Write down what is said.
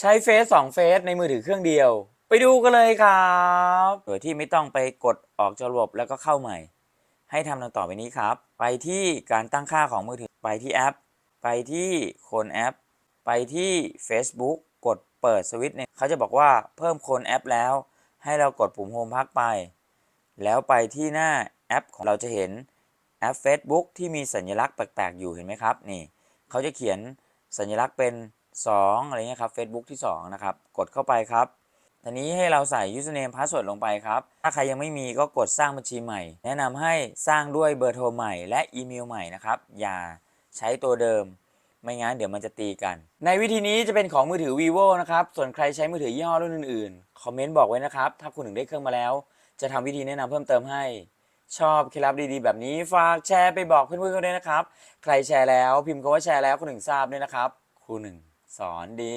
ใช้เฟซสองเฟซในมือถือเครื่องเดียว ไปดูกันเลยครับโดยที่ไม่ต้องไปกดออกจากระบบแล้วก็เข้าใหม่ ให้ทำดังต่อไปนี้ครับ ไปที่การตั้งค่าของมือถือไปที่แอป ไปที่โคนแอป ไปที่ Facebook กดเปิดสวิตช์เนี่ยเขาจะบอกว่าเพิ่มโคนแอปแล้ว ให้เรากดปุ่มโฮมพักไป แล้วไปที่หน้าแอปของเราจะเห็นแอป Facebook ที่มีสัญลักษณ์แปลกๆอยู่เห็นไหมครับนี่เขาจะเขียนสัญลักษณ์เป็น 2อะไรเงี้ยครับ Facebook ที่ 2 นะครับ กดเข้าไปครับทีนี้ให้เราใส่ username password ลงไปครับ ถ้าใครยังไม่มีก็กดสร้างบัญชีใหม่ แนะนำให้สร้างด้วยเบอร์โทรใหม่และอีเมลใหม่นะครับ อย่าใช้ตัวเดิม ไม่งั้นเดี๋ยวมันจะตีกัน ในวิธีนี้จะเป็นของมือถือ vivo นะครับ ส่วนใครใช้มือถือยี่ห้อรุ่นอื่นๆ คอมเมนต์บอกไว้นะครับ ถ้าคุณถึงได้เครื่องมาแล้ว จะทำวิธีแนะนำเพิ่มเติมให้ ชอบเคล็ดลับดีๆ แบบนี้ฝากแชร์ไปบอกเพื่อนๆเขาด้วยนะครับ ใครแชร์แล้วพิมพ์คำว่าแชร์แล้วคนหนึ่งทราบด้วยนะครับครูหนึ่ง สอนดี